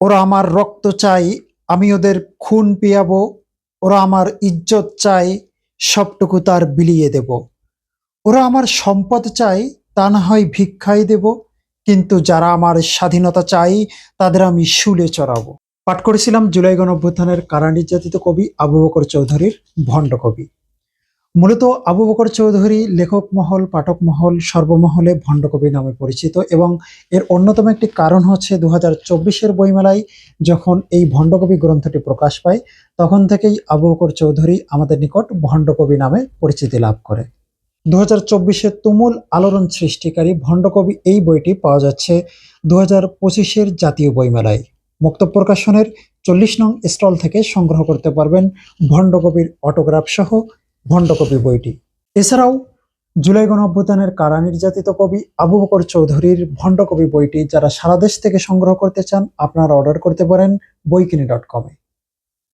ওরা আমার রক্ত চাই, আমি ওদের খুন পিয়াবো, ওরা আমার ইজ্জত চাই, সবটুকু তার বিলিয়ে দেব। ওরা আমার সম্পদ চাই, তা না হয় ভিক্ষাই দেব, কিন্তু যারা আমার স্বাধীনতা চাই, তাদের আমি শুলে চড়াবো। পাঠ করেছিলাম জুলাই গণঅভ্যুত্থানের কারা নির্যাতিত কবি আবু বকর চৌধুরীর ভণ্ড কবি। মূলত আবু বকর চৌধুরী লেখক মহল, পাঠক মহল, সর্বমহলে ভণ্ডকবি নামে পরিচিত এবং এর অন্যতম একটি কারণ হচ্ছে দু হাজার চব্বিশের বইমেলায় যখন এই ভণ্ডকবি গ্রন্থটি প্রকাশ পায়, তখন থেকেই আবু বকর চৌধুরী আমাদের নিকট ভণ্ডকবি নামে পরিচিতি লাভ করে। দু হাজার চব্বিশে তুমুল আলোড়ন সৃষ্টিকারী ভণ্ডকবি এই বইটি পাওয়া যাচ্ছে দু হাজার পঁচিশের জাতীয় বইমেলায়। মুক্ত প্রকাশনের চল্লিশ নং স্টল থেকে সংগ্রহ করতে পারবেন ভণ্ডকবির অটোগ্রাফ সহ ভণ্ডকবি বইটি। এছাড়াও জুলাই গণ অভ্যুত্থানের কারা নির্যাতিত কবি আবু বকর চৌধুরীর ভণ্ডকবি বইটি যারা সারা দেশ থেকে সংগ্রহ করতে চান, আপনারা অর্ডার করতে পারেন বইকিনি ডট কমে।